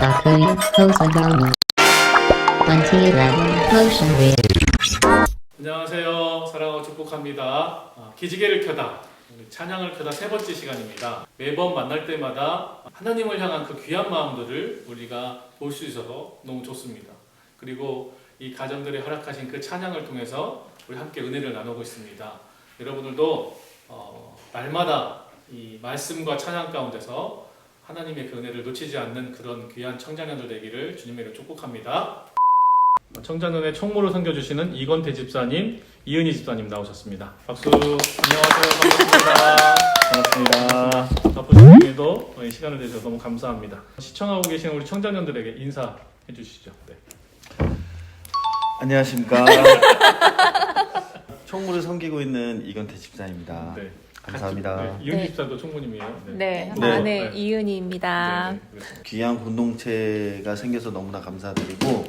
Bakuya Hosadama 2011 Motion Real 안녕하세요. 사랑하고 축복합니다. 아, 기지개를 켜다, 찬양을 켜다 세 번째 시간입니다. 매번 만날 때마다 하나님을 향한 그 귀한 마음들을 우리가 볼 수 있어서 너무 좋습니다. 그리고 이 가정들이 허락하신 그 찬양을 통해서 우리 함께 은혜를 나누고 있습니다. 여러분들도 어, 날마다 이 말씀과 찬양 가운데서 하나님의 그 은혜를 놓치지 않는 그런 귀한 청자년들 되기를 주님에게 축복합니다. 청자년의 총무를 섬겨주시는 이건태 집사님, 이은희 집사님 나오셨습니다. 박수. 안녕하세요. 반갑습니다. 반갑습니다. 바쁘신 중에도 시간을 내주셔서 너무 감사합니다. 시청하고 계시는 우리 청자년들에게 인사해 주시죠. 네. 안녕하십니까. 총무를 섬기고 있는 이건태 집사입니다. 네. 감사합니다. 같이, 네. 이은희 네. 집사도 총무님이에요. 네, 네. 아내 네. 이은희입니다. 네, 네. 귀한 공동체가 생겨서 너무나 감사드리고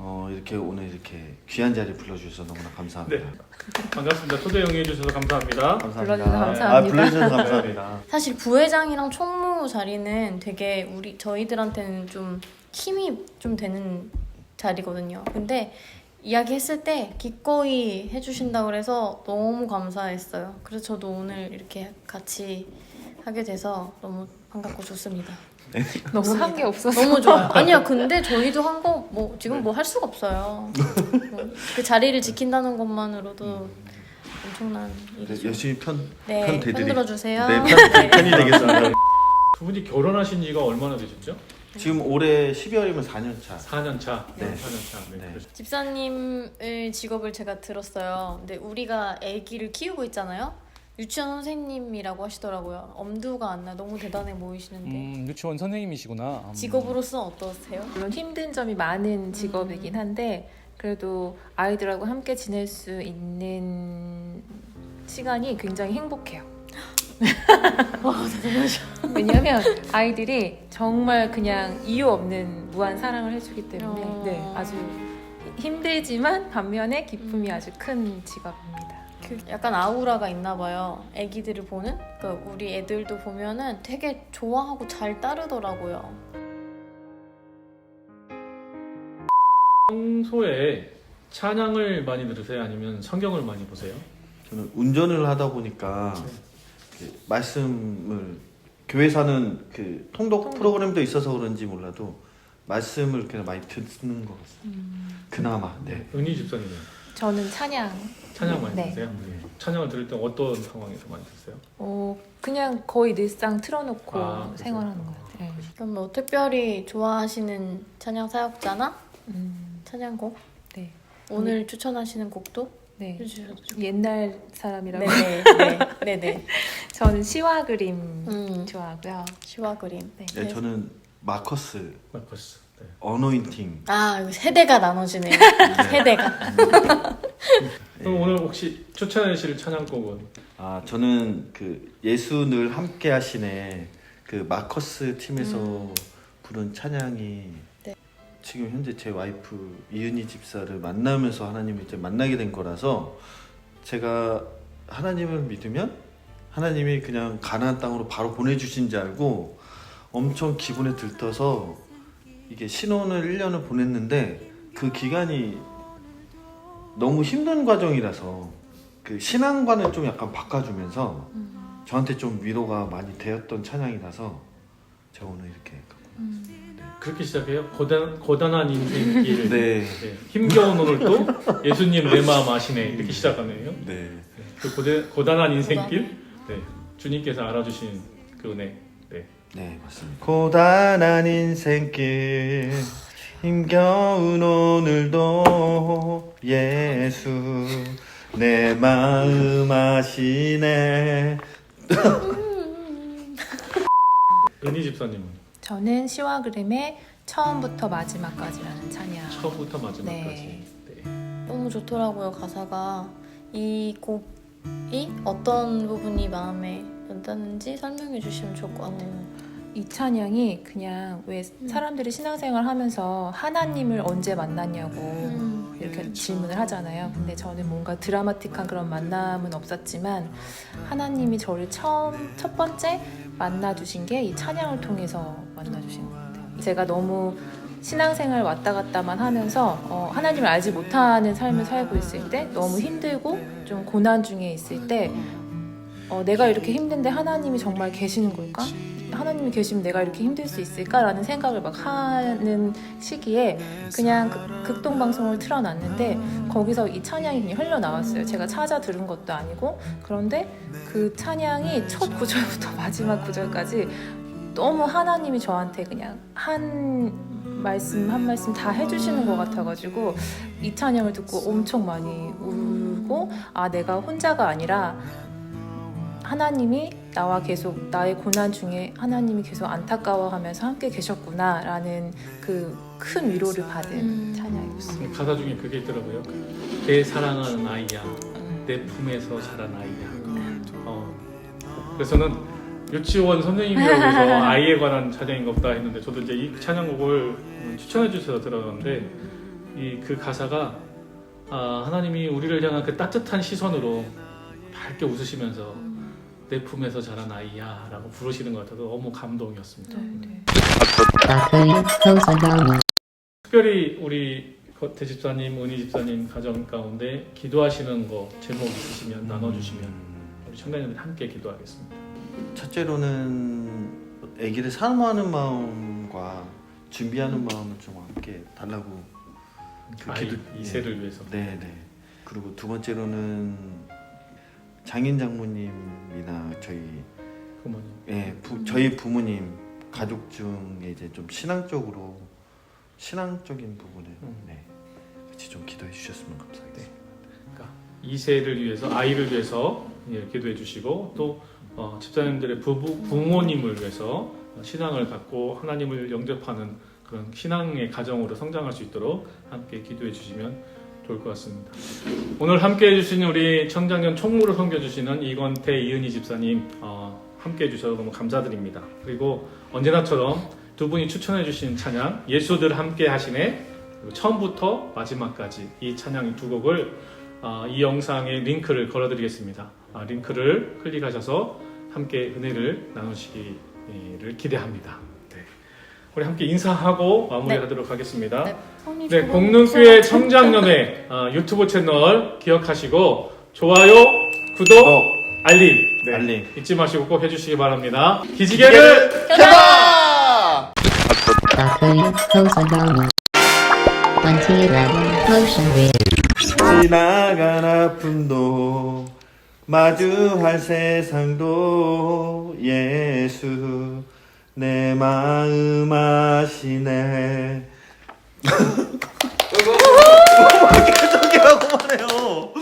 어, 이렇게 오늘 이렇게 귀한 자리 불러주셔서 너무나 감사합니다. 네. 반갑습니다. 초대 영위해 주셔서 감사합니다. 감사합니다. 불러주셔서 아, 감사합니다. 불러주셔서 감사합니다. 사실 부회장이랑 총무 자리는 되게 우리 저희들한테는 좀 힘이 좀 되는 자리거든요. 근데 이야기했을 때 기꺼이 해주신다 그래서 너무 감사했어요. 그래서 저도 오늘 이렇게 같이 하게 돼서 너무 반갑고 좋습니다. 너무 한 게 없어서 너무 좋아요. 아니야, 근데 저희도 한 거 뭐 지금 뭐 할 수가 없어요. 뭐그 자리를 지킨다는 것만으로도 엄청난 네, 일이죠. 열심히 편, 네, 편 대드리- 흔들어 주세요. 네, 편, 편이 되겠습니다. 두 분이 결혼하신 지가 얼마나 되셨죠? 지금 올해 12월이면 4년 차. 4년 차. 네. 4년 차. 네. 네. 그래서 집사님의 직업을 제가 들었어요. 근데 우리가 아기를 키우고 있잖아요. 유치원 선생님이라고 하시더라고요. 엄두가 안 나. 너무 대단해 보이시는데. 음, 유치원 선생님이시구나. 음. 직업으로서 어떠세요? 물론 힘든 점이 많은 직업이긴 한데 그래도 아이들하고 함께 지낼 수 있는 시간이 굉장히 행복해요. 왜냐하면 아이들이 정말 그냥 이유 없는 무한 사랑을 해주기 때문에 어. 네, 아주 힘들지만 반면에 기쁨이 아주 큰 직업입니다. 그 약간 아우라가 있나 봐요. 아기들을 보는? 그러니까 우리 애들도 보면은 되게 좋아하고 잘 따르더라고요. 평소에 찬양을 많이 들으세요? 아니면 성경을 많이 보세요? 저는 운전을 하다 보니까 그 말씀을 교회 사는 그 통독, 통독. 프로그램도 있어서 그런지 몰라도 말씀을 그냥 많이 듣는 것 같습니다. 그나마 네. 은희 집사님은 저는 찬양 찬양 많이 네. 들으세요? 네. 찬양을 들을 때 어떤 상황에서 많이 들으세요? 어, 그냥 거의 늘상 틀어놓고 아? 생활하는 것 같아요. 네. 그럼 뭐 특별히 좋아하시는 찬양 사역자나 음, 찬양곡? 네. 오늘 추천하시는 곡도 네. 해주셔도 좋 옛날 사람이라고 네네. 네. 네네. 저는 시와 그림 음, 좋아하고요. 시와 그림. 네. 네, 저는 마커스 마커스. 네. 어노인팅 아, 이거 세대가 나눠지네요. 세대가. 그럼 오늘 혹시 추천해 주실 찬양곡은? 아 저는 그 예수 늘 함께 하시네 그 마커스 팀에서 부른 찬양이 네. 지금 현재 제 와이프 이은희 집사를 만나면서 하나님을 이제 만나게 된 거라서 제가 하나님을 믿으면 하나님이 그냥 가나안 땅으로 바로 보내주신 줄 알고 엄청 기분에 들떠서 이게 신혼을 1년을 보냈는데 그 기간이 너무 힘든 과정이라서 그 신앙관을 좀 약간 바꿔주면서 저한테 좀 위로가 많이 되었던 찬양이라서 제가 오늘 이렇게 갖고 그렇게 시작해요? 고단, 고단한 인생길. 네. 네. 힘겨운 오늘도 예수님 내 마음 아시네. 이렇게 시작하네요. 네. 네. 그 고대, 고단한 인생길. 네. 주님께서 알아주신 그 은혜. 네. 네 맞습니다 고단한 인생길 힘겨운 오늘도 예수 내 마음 아시네 은희 집사님은 저는 시와 그림의 처음부터 마지막까지라는 찬양. 처음부터 마지막까지. 네. 네. 너무 좋더라고요, 가사가. 이 곡이 어떤 부분이 마음에 든다는지 설명해 주시면 좋을 것 같아요. 이 찬양이 그냥 왜 사람들이 신앙생활 하면서 하나님을 언제 만났냐고 음. 이렇게 질문을 하잖아요. 근데 저는 뭔가 드라마틱한 그런 만남은 없었지만 하나님이 저를 처음 첫 번째 만나 주신 게 이 찬양을 통해서 만나 주신 것 같아요. 제가 너무 신앙생활 왔다 갔다만 하면서 어, 하나님을 알지 못하는 삶을 살고 있을 때 너무 힘들고 좀 고난 중에 있을 때 어, 내가 이렇게 힘든데 하나님이 정말 계시는 걸까? 하나님이 계시면 내가 이렇게 힘들 수 있을까라는 생각을 막 하는 시기에 그냥 극- 극동 방송을 틀어놨는데 거기서 이 찬양이 그냥 흘러 나왔어요. 제가 찾아 들은 것도 아니고 그런데 그 찬양이 첫 구절부터 마지막 구절까지 너무 하나님이 저한테 그냥 한 말씀 한 말씀 다 해주시는 것 같아가지고 이 찬양을 듣고 엄청 많이 울고 아 내가 혼자가 아니라 하나님이 나와 계속 나의 고난 중에 하나님이 계속 안타까워하면서 함께 계셨구나라는 그 큰 위로를 받은 음. 찬양이었어요. 가사 중에 그게 있더라고요. 내 사랑하는 아이야, 내 품에서 자란 아이야. 어, 그래서는 유치원 선생님이라고 해서 아이에 관한 찬양인가 보다 했는데 저도 이제 이 찬양곡을 추천해 주셔서 들었는데 이 그 가사가 아, 하나님이 우리를 향한 그 따뜻한 시선으로 밝게 웃으시면서 내 품에서 자란 아이야 라고 부르시는 것 같아서 너무 감동이었습니다. 네. Hosadama. 특별히 우리 거- 대집사님, 은희 집사님 가정 가운데 기도하시는 거 제목 있으시면 나눠주시면 우리 청년들 함께 기도하겠습니다. 첫째로는 아기를 사모하는 마음과 준비하는 마음을 좀 함께 달라고 그 아이 이세를 위해서. 네, 네. 그리고 두 번째로는 장인 장모님이나 저희 부모님. 예, 부, 저희 부모님 가족 중에 이제 좀 신앙적으로 신앙적인 부분에 음. 네, 같이 좀 기도해 주셨으면 감사하겠습니다. 그러니까 이세를 위해서 아이를 위해서 예, 기도해 주시고 또 어, 집사님들의 부부 부모님을 위해서 신앙을 갖고 하나님을 영접하는 그런 신앙의 가정으로 성장할 수 있도록 함께 기도해 주시면 좋을 것 같습니다. 오늘 함께 해주신 우리 청장년 총무를 섬겨주시는 이건태 이은희 집사님 어, 함께 해주셔서 너무 감사드립니다. 그리고 언제나처럼 두 분이 추천해 주신 찬양 예수들 함께 하시네 처음부터 마지막까지 이 찬양 두 곡을 아, 이 영상에 링크를 걸어드리겠습니다. 아, 링크를 클릭하셔서 함께 은혜를 나누시기를 기대합니다. 네. 우리 함께 인사하고 마무리하도록 하겠습니다. 네. 형님 네, 저번 공릉교회 청장년회 아, 유튜브 채널 기억하시고 좋아요, 구독, 알림, 네, 알림. 잊지 마시고 꼭 해주시기 바랍니다. 기지개를 Takoy Hosadama. 2011 Motion Video. 지나간 아픔도 마주할 세상도 예수 내 마음 아시네. 계속해요, 그만해요.